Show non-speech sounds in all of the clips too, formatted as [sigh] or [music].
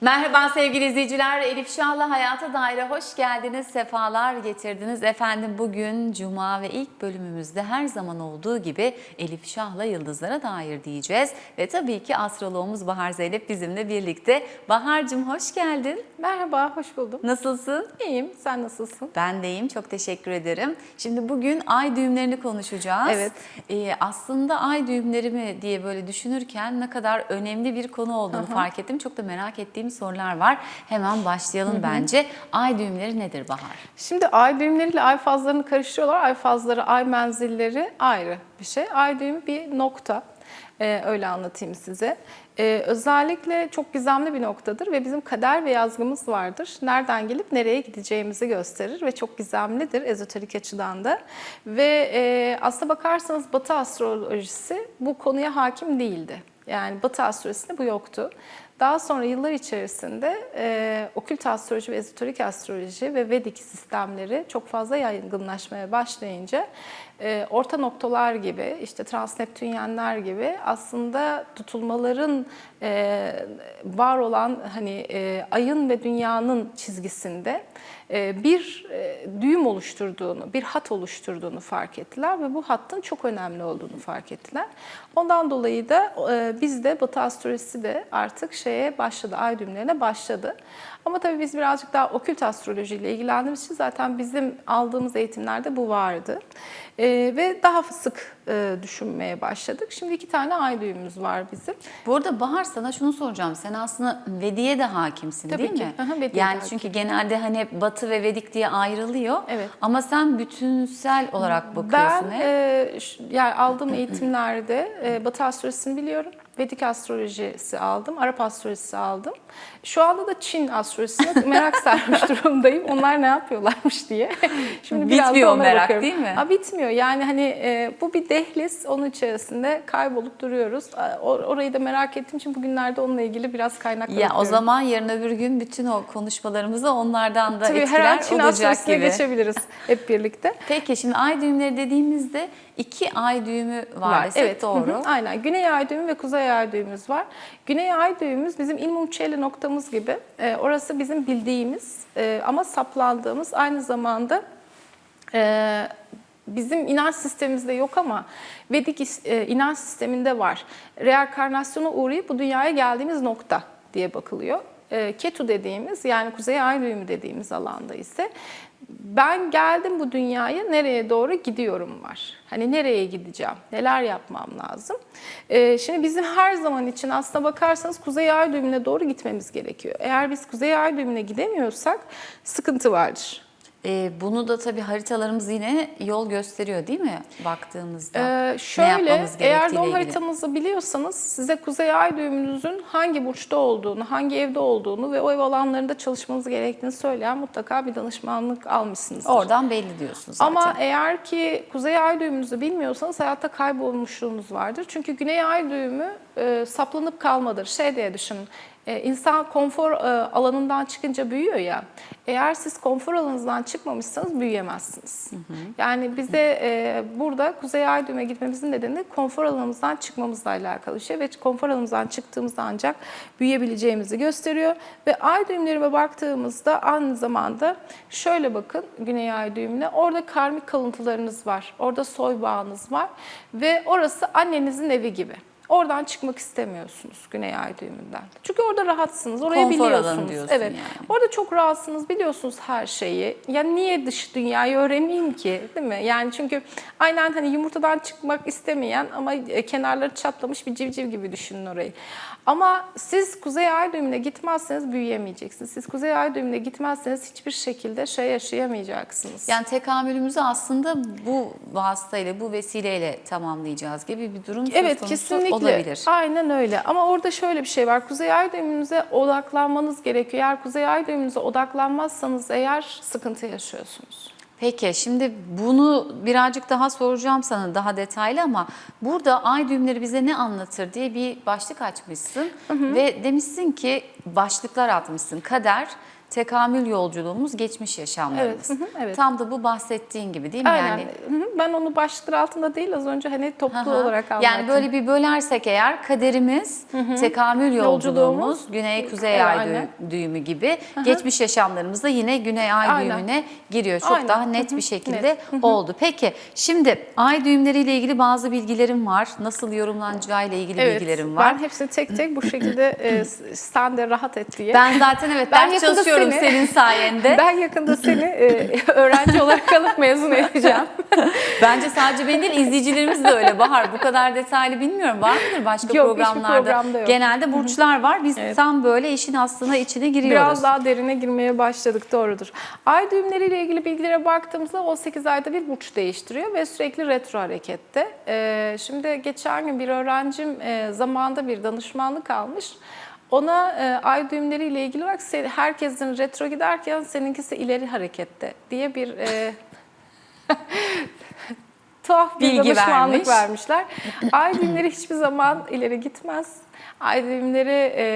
Merhaba sevgili izleyiciler. Elif Şah'la Hayata Dair'e hoş geldiniz. Sefalar getirdiniz. Efendim bugün Cuma ve ilk bölümümüzde her zaman olduğu gibi Elif Şah'la yıldızlara dair diyeceğiz. Ve tabii ki astroloğumuz Bahar Zeynep bizimle birlikte. Bahar'cığım hoş geldin. Merhaba, hoş buldum. Nasılsın? İyiyim, sen nasılsın? Ben de iyiyim. Çok teşekkür ederim. Şimdi bugün ay düğümlerini konuşacağız. Evet. Ee, aslında ay düğümleri mi diye böyle düşünürken ne kadar önemli bir konu olduğunu fark ettim. Çok da merak ettiğim sorular var. Hemen başlayalım bence. Ay düğümleri nedir Bahar? Şimdi ay düğümleriyle ay fazlarını karıştırıyorlar. Ay fazları, ay menzilleri ayrı bir şey. Ay düğümü bir nokta. Ee, öyle anlatayım size. Ee, özellikle çok gizemli bir noktadır ve bizim kader ve yazgımız vardır. Nereden gelip nereye gideceğimizi gösterir ve çok gizemlidir ezoterik açıdan da. Ve e, aslına bakarsanız Batı astrolojisi bu konuya hakim değildi. Yani Batı astrolojisinde bu yoktu. Daha sonra yıllar içerisinde e, okült astroloji ve ezoterik astroloji ve Vedik sistemleri çok fazla yaygınlaşmaya başlayınca e, orta noktalar gibi, işte transneptünyenler gibi aslında tutulmaların e, var olan hani e, ayın ve dünyanın çizgisinde e, bir e, düğüm oluşturduğunu, bir hat oluşturduğunu fark ettiler ve bu hattın çok önemli olduğunu fark ettiler. Ondan dolayı da e, bizde Batı astrolojisi de artık şeye başladı, ay düğümlerine başladı. Ama tabii biz birazcık daha okült astrolojiyle ilgilendiğimiz için zaten bizim aldığımız eğitimlerde bu vardı. E, ve daha sık e, düşünmeye başladık. Şimdi iki tane ay düğümümüz var bizim. Bu arada Bahar sana şunu soracağım. Sen aslında Vedi'ye de hakimsin Tabii değil ki. mi? Aha, yani hakim. çünkü genelde hani Batı ve Vedik diye ayrılıyor. Evet. Ama sen bütünsel olarak bakıyorsun Ben e, yani aldığım eğitimlerde e, Batı astrolojisini biliyorum. Vedik astrolojisi aldım, Arap astrolojisi aldım. Şu anda da Çin astrolojisine merak [laughs] sarmış durumdayım. Onlar ne yapıyorlarmış diye. [laughs] Şimdi biraz Bitmiyor o ona merak, bakıyorum. değil mi? Ha, bitmiyor. Yani hani e, bu bir dehliz. Onun içerisinde kaybolup duruyoruz. Or- orayı da merak ettiğim için bugünlerde onunla ilgili biraz kaynak Ya o zaman yarın öbür gün bütün o konuşmalarımızı onlardan da Tabii etkiler her an Çin olacak gibi. geçebiliriz hep birlikte. Peki şimdi ay düğümleri dediğimizde iki ay düğümü var, desek evet. doğru. Hı hı, Aynen. Güney ay düğümü ve kuzey ay düğümümüz var. Güney ay düğümümüz bizim ilmum çeli noktamız gibi. Ee, orası bizim bildiğimiz e, ama saplandığımız aynı zamanda e, bizim inanç sistemimizde yok ama Vedik e, inanç sisteminde var. Reenkarnasyona uğrayıp bu dünyaya geldiğimiz nokta diye bakılıyor. E, Ketu dediğimiz yani kuzey ay düğümü dediğimiz alanda ise ben geldim bu dünyaya nereye doğru gidiyorum var. Hani nereye gideceğim, neler yapmam lazım. E, şimdi bizim her zaman için aslına bakarsanız kuzey ay düğümüne doğru gitmemiz gerekiyor. Eğer biz kuzey ay düğümüne gidemiyorsak sıkıntı vardır. Ee, bunu da tabii haritalarımız yine yol gösteriyor değil mi baktığımızda? Ee, ne şöyle, yapmamız eğer doğum haritanızı biliyorsanız size kuzey ay düğümünüzün hangi burçta olduğunu, hangi evde olduğunu ve o ev alanlarında çalışmanız gerektiğini söyleyen mutlaka bir danışmanlık almışsınızdır. Oradan belli diyorsun zaten. Ama eğer ki kuzey ay düğümünüzü bilmiyorsanız hayatta kaybolmuşluğunuz vardır. Çünkü güney ay düğümü e, saplanıp kalmadır. Şey diye düşünün. E, insan konfor e, alanından çıkınca büyüyor ya. Eğer siz konfor alanınızdan çıkmamışsanız büyüyemezsiniz. Yani bize e, burada kuzey ay düğüme gitmemizin nedeni konfor alanımızdan çıkmamızla alakalı bir şey ve konfor alanımızdan çıktığımızda ancak büyüyebileceğimizi gösteriyor. Ve ay düğümlerime baktığımızda aynı zamanda şöyle bakın güney ay düğümüne orada karmik kalıntılarınız var. Orada soy bağınız var ve orası annenizin evi gibi. Oradan çıkmak istemiyorsunuz Güney Ay düğümünden. Çünkü orada rahatsınız, orayı Konfor biliyorsunuz. diyorsun evet. yani. Orada çok rahatsınız, biliyorsunuz her şeyi. Ya niye dış dünyayı öğreneyim ki, değil mi? Yani çünkü aynen hani yumurtadan çıkmak istemeyen ama e, kenarları çatlamış bir civciv gibi düşünün orayı. Ama siz Kuzey Ay düğümüne gitmezseniz büyüyemeyeceksiniz. Siz Kuzey Ay düğümüne gitmezseniz hiçbir şekilde şey yaşayamayacaksınız. Yani tekamülümüzü aslında bu vasıtayla, bu vesileyle tamamlayacağız gibi bir durum söz Evet konusu kesinlikle. Olabilir. Aynen öyle. Ama orada şöyle bir şey var. Kuzey ay düğümünüze odaklanmanız gerekiyor. Eğer kuzey ay düğümünüze odaklanmazsanız eğer sıkıntı yaşıyorsunuz. Peki şimdi bunu birazcık daha soracağım sana daha detaylı ama burada ay düğümleri bize ne anlatır diye bir başlık açmışsın ve demişsin ki başlıklar atmışsın. Kader, tekamül yolculuğumuz geçmiş yaşamlarımız. Evet, hı hı, evet. Tam da bu bahsettiğin gibi değil mi? Aynen. Yani Hı hı. Ben onu başlıklar altında değil az önce hani toplu Aha. olarak anlattım. Yani böyle bir bölersek eğer kaderimiz, tekamül yolculuğumuz, Yolculuğumuz, güney-kuzey evet, ay aynen. dü- düğümü gibi geçmiş yaşamlarımızda yine güney ay Aynen. düğümüne giriyor. Çok Aynen. daha Hı net hı, bir şekilde net. oldu. Peki şimdi ay düğümleriyle ilgili bazı bilgilerim var. Nasıl yorumlanacağı ile ilgili evet, bilgilerim var. Ben hepsini tek tek bu şekilde e, sen de rahat et diye. Ben zaten evet Ben ders yakında seni- senin sayende. Ben yakında seni e, [laughs] öğrenci olarak alıp mezun edeceğim. [laughs] Bence sadece benim değil izleyicilerimiz de öyle Bahar. Bu kadar detaylı bilmiyorum. Var mıdır başka Yok, programlarda? programda yok. Genelde burçlar var. Biz tam böyle işin aslına içine giriyoruz. Biraz daha derine girmeye başladık doğrudur. Ay düğümleriyle ilgili bilgilere baktığımızda 18 ayda bir burç değiştiriyor ve sürekli retro harekette. Ee, şimdi geçen gün bir öğrencim e, zamanında bir danışmanlık almış. Ona e, ay düğümleriyle ilgili olarak herkesin retro giderken seninkisi ileri harekette diye bir e, [laughs] tuhaf bir Bilgi danışmanlık vermiş. vermişler. Ay düğümleri hiçbir zaman ileri gitmez. Ay düğümleri e,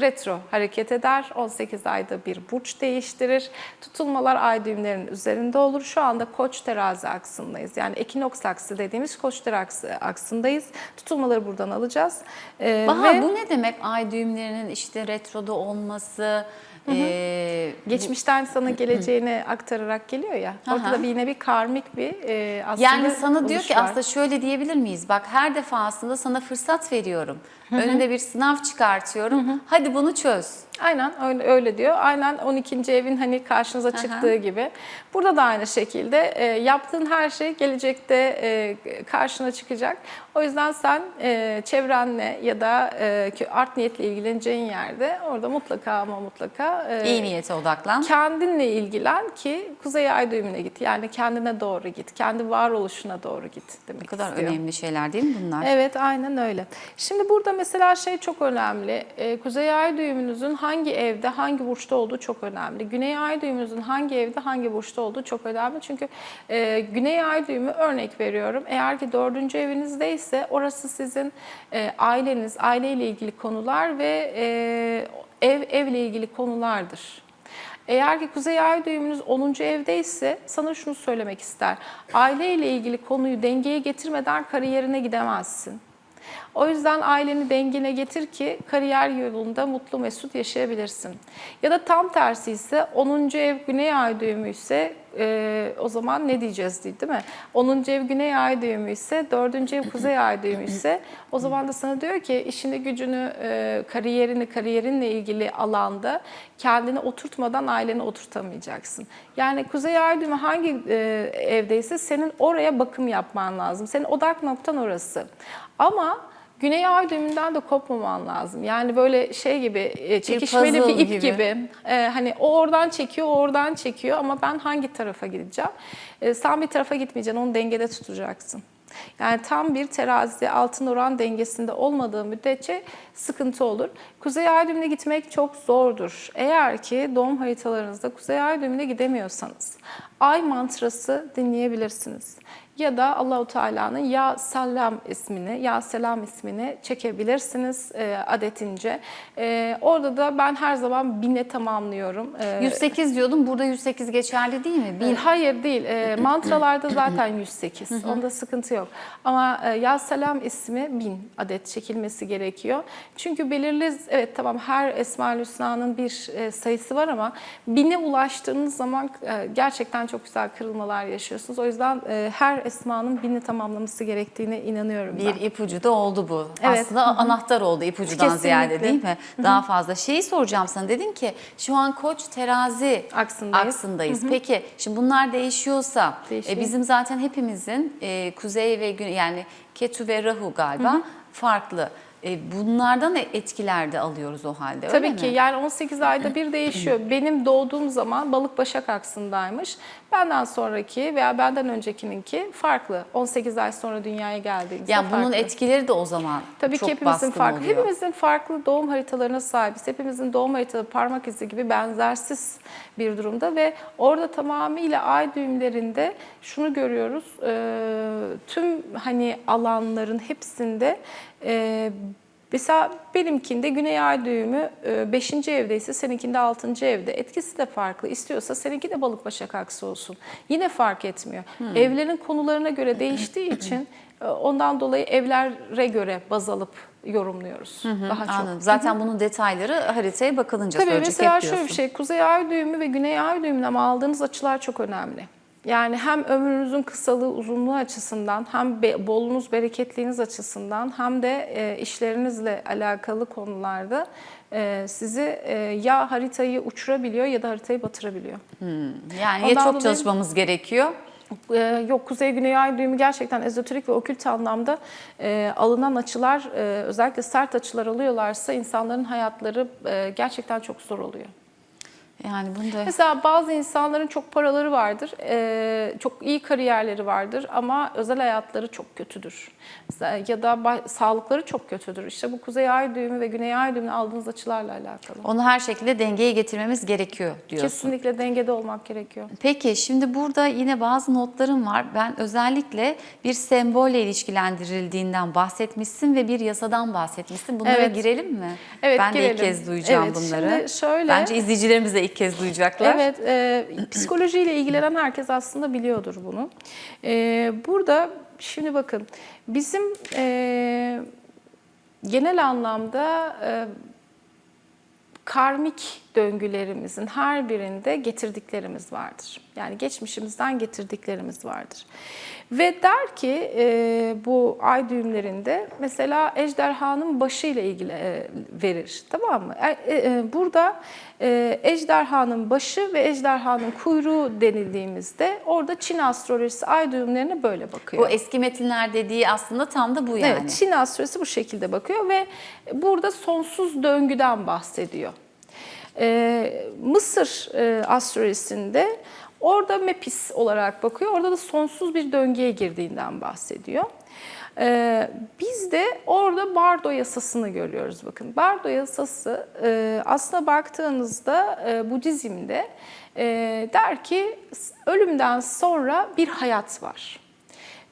retro hareket eder. 18 ayda bir burç değiştirir. Tutulmalar ay düğümlerinin üzerinde olur. Şu anda koç terazi aksındayız. Yani ekinoks aksı dediğimiz koç terazi aksındayız. Tutulmaları buradan alacağız. E, Bahar ve bu ne demek ay düğümlerinin işte retroda olması? Ee, geçmişten sana geleceğini aktararak geliyor ya. Orada Aha. da bir yine bir karmik bir e, aslında yani sana diyor ki var. aslında şöyle diyebilir miyiz? Bak her defasında sana fırsat veriyorum. Önünde bir sınav çıkartıyorum. Hadi bunu çöz. Aynen öyle, öyle diyor. Aynen 12. evin hani karşınıza çıktığı gibi. Burada da aynı şekilde e, yaptığın her şey gelecekte e, karşına çıkacak. O yüzden sen e, çevrenle ya da e, art niyetle ilgileneceğin yerde orada mutlaka ama mutlaka e, İyi niyete odaklan. kendinle ilgilen ki kuzey ay düğümüne git. Yani kendine doğru git. Kendi varoluşuna doğru git demek Ne kadar istiyor. önemli şeyler değil mi bunlar? Evet aynen öyle. Şimdi burada mesela şey çok önemli. Ee, Kuzey ay düğümünüzün hangi evde hangi burçta olduğu çok önemli. Güney ay düğümünüzün hangi evde hangi burçta olduğu çok önemli. Çünkü e, Güney ay düğümü örnek veriyorum. Eğer ki dördüncü evinizdeyse orası sizin e, aileniz, aileyle ilgili konular ve e, ev evle ilgili konulardır. Eğer ki kuzey ay düğümünüz 10. evdeyse sana şunu söylemek ister. Aileyle ilgili konuyu dengeye getirmeden kariyerine gidemezsin. O yüzden aileni dengine getir ki kariyer yolunda mutlu mesut yaşayabilirsin. Ya da tam tersi ise 10. ev güney ay düğümü ise e, o zaman ne diyeceğiz değil, değil mi? 10. ev güney ay düğümü ise 4. ev kuzey ay düğümü ise o zaman da sana diyor ki işini gücünü, e, kariyerini, kariyerinle ilgili alanda kendini oturtmadan aileni oturtamayacaksın. Yani kuzey ay düğümü hangi e, evdeyse senin oraya bakım yapman lazım. Senin odak noktan orası. Ama Güney ay düğümünden de kopmaman lazım. Yani böyle şey gibi, e, çekişmeli bir, puzzle ip gibi. gibi. E, hani o oradan çekiyor, oradan çekiyor ama ben hangi tarafa gideceğim? E, sen bir tarafa gitmeyeceksin, onu dengede tutacaksın. Yani tam bir terazi altın oran dengesinde olmadığı müddetçe sıkıntı olur. Kuzey ay düğümüne gitmek çok zordur. Eğer ki doğum haritalarınızda kuzey ay düğümüne gidemiyorsanız ay mantrası dinleyebilirsiniz ya da Allahu Teala'nın Ya Selam ismini, Ya Selam ismini çekebilirsiniz e, adetince. E, orada da ben her zaman bine tamamlıyorum. E, 108 diyordum. Burada 108 geçerli değil mi? Bin. Hayır değil. E, [clears throat] mantralarda zaten [clears throat] 108. Onda sıkıntı yok. Ama e, Ya Selam ismi 1000 adet çekilmesi gerekiyor. Çünkü belirli, evet tamam her Esma-ül Hüsna'nın bir e, sayısı var ama bine ulaştığınız zaman e, gerçekten çok güzel kırılmalar yaşıyorsunuz. O yüzden e, her Esma'nın bini tamamlaması gerektiğine inanıyorum ben. Bir ipucu da oldu bu. Evet. Aslında anahtar oldu ipucudan Kesinlikle. ziyade değil mi? Daha fazla. Şeyi soracağım sana. Dedin ki şu an koç terazi Aksındayız. aksındayız. Peki şimdi bunlar değişiyorsa Değişiyor. e, bizim zaten hepimizin e, kuzey ve gün yani ketu ve rahu galiba farklı. E, bunlardan da etkiler de alıyoruz o halde öyle Tabii mi? ki yani 18 ayda bir değişiyor. Benim doğduğum zaman balık başak aksındaymış. Benden sonraki veya benden öncekininki farklı. 18 ay sonra dünyaya geldiğimizde Yani bunun farklı. etkileri de o zaman Tabii çok ki hepimizin baskın farklı. oluyor. Hepimizin farklı doğum haritalarına sahibiz. Hepimizin doğum haritaları parmak izi gibi benzersiz bir durumda ve orada tamamıyla ay düğümlerinde şunu görüyoruz. e, tüm hani alanların hepsinde e, Mesela benimkinde güney ay düğümü 5. evdeyse seninkinde 6. evde. Etkisi de farklı. İstiyorsa seninki de balık başak aksı olsun. Yine fark etmiyor. Evlerin konularına göre değiştiği [clears throat] için e, ondan dolayı evlere göre baz alıp yorumluyoruz daha çok. Anladım. Zaten bunun detayları haritaya bakılınca Tabii söyleyecek mesela hep şöyle bir şey, kuzey ay düğümü ve güney ay düğümünden ama aldığınız açılar çok önemli. Yani hem ömrünüzün kısalığı, uzunluğu açısından, hem be- bolluğunuz, bereketliğiniz açısından, hem de e, işlerinizle alakalı konularda e, sizi e, ya haritayı uçurabiliyor ya da haritayı batırabiliyor. Yani ya Ondan çok dolayı- çalışmamız gerekiyor. Ee, yok Kuzey Güney Ay düğümü gerçekten ezoterik ve okült anlamda e, alınan açılar e, özellikle sert açılar alıyorlarsa insanların hayatları e, gerçekten çok zor oluyor. Yani bunu da Mesela bazı insanların çok paraları vardır, e, çok iyi kariyerleri vardır ama özel hayatları çok kötüdür. Mesela ya da sağlıkları çok kötüdür. İşte bu Kuzey Ay düğümü ve Güney Ay düğümü aldığınız açılarla alakalı. onu her şekilde dengeye getirmemiz gerekiyor diyorsun. Kesinlikle dengede olmak gerekiyor. Peki şimdi burada yine bazı notlarım var. Ben özellikle bir sembolle ilişkilendirildiğinden bahsetmişsin ve bir yasadan bahsetmişsin. Bunlara Evet. girelim mi? Evet, ben de ilk girelim. kez duyacağım Evet, bunları. şimdi şöyle- Bence izleyicilerimiz de ilk kez duyacaklar. Evet, e, psikolojiyle ilgilenen herkes aslında biliyordur bunu. E, burada şimdi bakın bizim e, genel anlamda e, karmik döngülerimizin her birinde getirdiklerimiz vardır. Yani geçmişimizden getirdiklerimiz vardır. Ve der ki e, bu ay düğümlerinde mesela ejderhanın başı ile ilgili e, verir. Tamam mı? E, e, burada e, ejderhanın başı ve ejderhanın kuyruğu denildiğimizde orada Çin astrolojisi ay düğümlerine böyle bakıyor. Bu eski metinler dediği aslında tam da bu yani. Evet, Çin astrolojisi bu şekilde bakıyor ve burada sonsuz döngüden bahsediyor. Ee, Mısır e, astrolojisinde orada Mepis olarak bakıyor. Orada da sonsuz bir döngüye girdiğinden bahsediyor. Ee, biz de orada Bardo yasasını görüyoruz. Bakın Bardo yasası e, baktığınızda e, Budizm'de e, der ki ölümden sonra bir hayat var.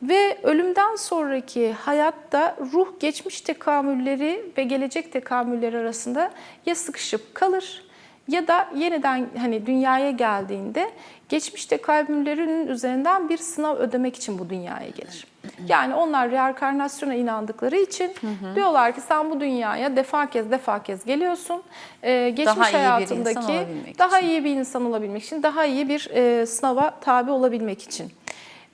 Ve ölümden sonraki hayatta ruh geçmiş tekamülleri ve gelecek tekamülleri arasında ya sıkışıp kalır ya da yeniden hani dünyaya geldiğinde geçmiş tekamüllerinin üzerinden bir sınav ödemek için bu dünyaya gelir. Yani onlar reenkarnasyona inandıkları için diyorlar ki sen bu dünyaya defa kez defa kez geliyorsun. Ee, geçmiş Daha iyi hayatındaki olabilmek daha için. iyi bir insan olabilmek için, daha iyi bir e, sınava tabi olabilmek için.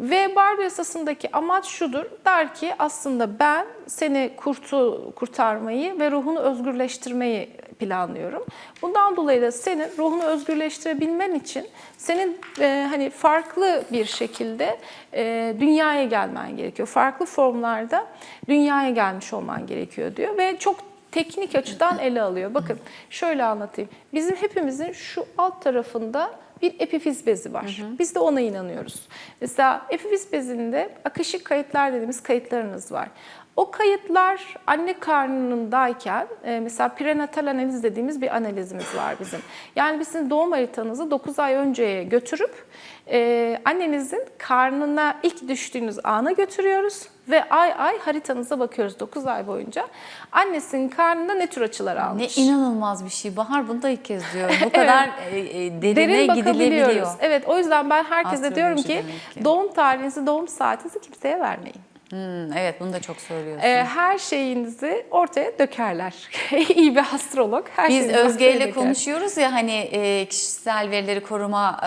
Ve Bardo yasasındaki amaç şudur. Der ki aslında ben seni kurtu, kurtarmayı ve ruhunu özgürleştirmeyi planlıyorum. Bundan dolayı da senin ruhunu özgürleştirebilmen için senin e, hani farklı bir şekilde e, dünyaya gelmen gerekiyor. Farklı formlarda dünyaya gelmiş olman gerekiyor diyor ve çok teknik açıdan ele alıyor. Bakın şöyle anlatayım. Bizim hepimizin şu alt tarafında bir epifiz bezi var. Biz de ona inanıyoruz. Mesela epifiz bezinde akışık kayıtlar dediğimiz kayıtlarınız var. O kayıtlar anne karnındayken e, mesela prenatal analiz dediğimiz bir analizimiz var bizim. Yani biz sizin doğum haritanızı 9 ay önceye götürüp e, annenizin karnına ilk düştüğünüz ana götürüyoruz ve ay ay haritanıza bakıyoruz 9 ay boyunca. Annesinin karnında ne tür açılar Ne almış? inanılmaz bir şey. Bahar bunu da ilk kez diyorum. Bu [laughs] kadar e, e, derine Derin gidilebiliyor. Evet o yüzden ben herkese diyorum ki, demek ki. doğum tarihinizi, doğum saatinizi kimseye vermeyin. Hmm, evet bunu da çok söylüyorsun. Ee, her şeyinizi ortaya dökerler. [laughs] İyi bir astrolog her Biz Özge ile konuşuyoruz ya hani e, kişisel verileri koruma e,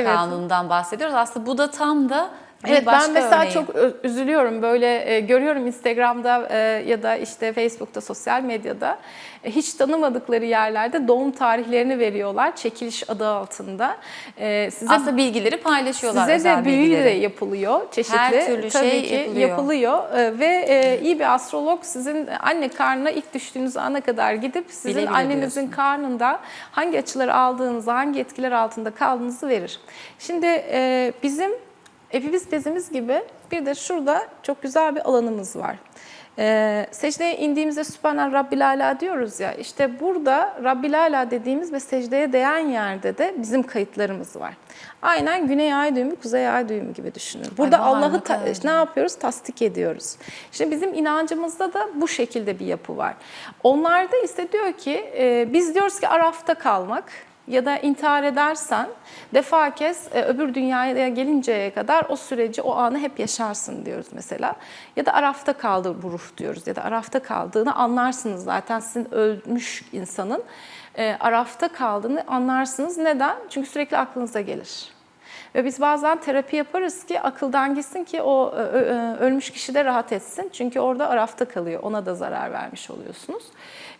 Evet. kanunundan bahsediyoruz. Aslında bu da tam da Evet ben mesela örneği. çok üzülüyorum böyle e, görüyorum Instagram'da e, ya da işte Facebook'ta sosyal medyada e, hiç tanımadıkları yerlerde doğum tarihlerini veriyorlar çekiliş adı altında. E, size aslında bilgileri paylaşıyorlar Size de büyü de yapılıyor çeşitli. Her türlü Tabii şey ki yapılıyor. yapılıyor. Ee, Ve e, iyi bir astrolog sizin anne karnına ilk düştüğünüz ana kadar gidip sizin Bile bile annenizin diyorsun. karnında hangi açıları aldığınızı, hangi etkiler altında kaldığınızı verir. Şimdi e, bizim epifiz bezimiz gibi bir de şurada çok güzel bir alanımız var. Ee, secdeye indiğimizde Sübhane Rabbil Ala diyoruz ya. İşte burada Rabbil Ala dediğimiz ve secdeye değen yerde de bizim kayıtlarımız var. Aynen güney ay düğümü, kuzey ay düğümü gibi düşünün. Burada Allah'ı güzel. ne yapıyoruz? Tasdik ediyoruz. Şimdi bizim inancımızda da bu şekilde bir yapı var. Onlarda ise diyor ki e, biz diyoruz ki Araf'ta kalmak ya da intihar edersen defakez e, öbür dünyaya gelinceye kadar o süreci, o anı hep yaşarsın diyoruz mesela. Ya da Araf'ta kaldı bu ruh diyoruz ya da Araf'ta kaldığını anlarsınız zaten sizin ölmüş insanın e, Araf'ta kaldığını anlarsınız. Neden? Çünkü sürekli aklınıza gelir. Ve biz bazen terapi yaparız ki akıldan gitsin ki o ö- ölmüş kişi de rahat etsin. Çünkü orada arafta kalıyor. Ona da zarar vermiş oluyorsunuz.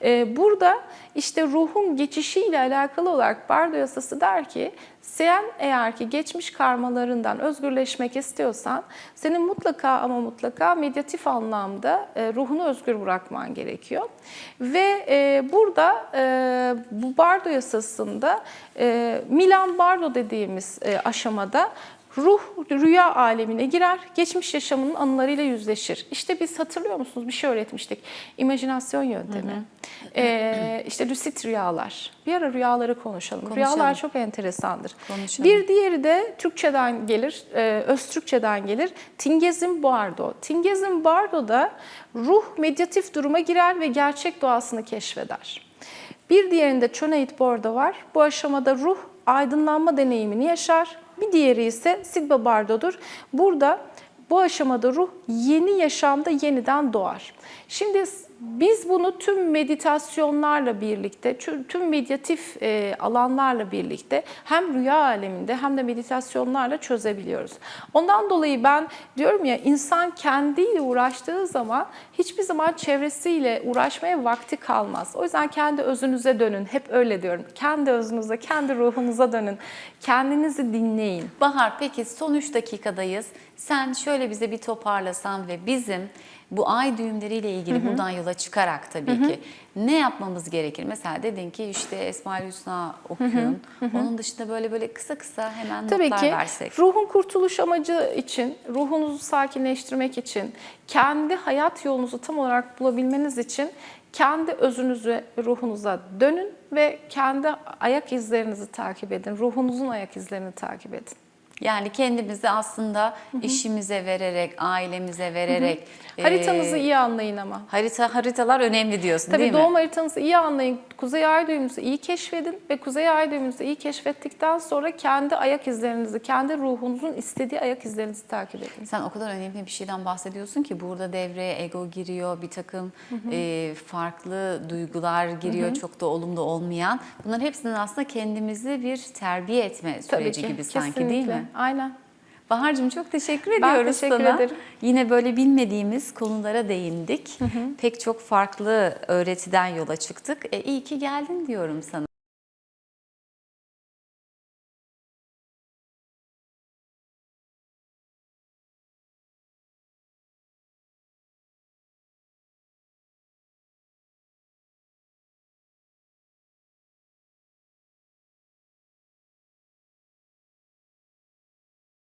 Ee, Burada işte ruhun geçişiyle alakalı olarak Bardo yasası der ki sen eğer ki geçmiş karmalarından özgürleşmek istiyorsan senin mutlaka ama mutlaka medyatif anlamda e, ruhunu özgür bırakman gerekiyor. Ve e, burada e, bu Bardo yasasında Milan Bardo dediğimiz aşamada ruh rüya alemine girer, geçmiş yaşamının anılarıyla yüzleşir. İşte biz hatırlıyor musunuz bir şey öğretmiştik. İmajinasyon yöntemi. Ee, işte lucid rüyalar. Bir ara rüyaları konuşalım. Konuşalım. Rüyalar çok enteresandır. Konuşalım. Bir diğeri de Türkçeden gelir, e, Öztürkçeden gelir. Tingezim Bardo. Tingezim Bardo da ruh medyatif duruma girer ve gerçek doğasını keşfeder. Bir diğerinde Choneit Bordo var. Bu aşamada ruh aydınlanma deneyimini yaşar. Bir diğeri ise Sidba Bardo'dur. Burada bu aşamada ruh yeni yaşamda yeniden doğar. Şimdi biz bunu tüm meditasyonlarla birlikte, tüm medyatif e, alanlarla birlikte hem rüya aleminde hem de meditasyonlarla çözebiliyoruz. Ondan dolayı ben diyorum ya insan kendiyle uğraştığı zaman hiçbir zaman çevresiyle uğraşmaya vakti kalmaz. O yüzden kendi özünüze dönün. Hep öyle diyorum. Kendi özünüze, kendi ruhunuza dönün. Kendinizi dinleyin. Bahar peki son 3 dakikadayız. Sen şöyle bize bir toparlasan ve bizim bu ay düğümleriyle ilgili buradan yola çıkarak tabii ki ne yapmamız gerekir? Mesela dedin ki işte Esma-ül Hüsna okuyun. Onun dışında böyle böyle kısa kısa hemen Tabii notlar ki versek. ruhun kurtuluş amacı için, ruhunuzu sakinleştirmek için, kendi hayat yolunuzu tam olarak bulabilmeniz için kendi özünüze, ruhunuza dönün ve kendi ayak izlerinizi takip edin. Ruhunuzun ayak izlerini takip edin. Yani kendimizi aslında işimize vererek, ailemize vererek. Haritanızı e, iyi anlayın ama. Harita haritalar önemli diyorsun Tabii değil mi? doğum haritanızı iyi anlayın. Kuzey ay düğümünüzü iyi keşfedin ve kuzey ay düğümünüzü iyi keşfettikten sonra kendi ayak izlerinizi, kendi ruhunuzun istediği ayak izlerinizi takip edin. Sen o kadar önemli bir şeyden bahsediyorsun ki burada devreye ego giriyor, bir takım e, farklı duygular giriyor, çok da olumlu olmayan. Bunların hepsinin aslında kendimizi bir terbiye etme süreci gibi sanki değil kesinlikle. mi? Aynen. Bahar'cığım çok teşekkür Ben ediyoruz teşekkür sana. ederim. Yine böyle bilmediğimiz konulara değindik. Pek çok farklı öğretiden yola çıktık. E, iyi ki geldin diyorum sana.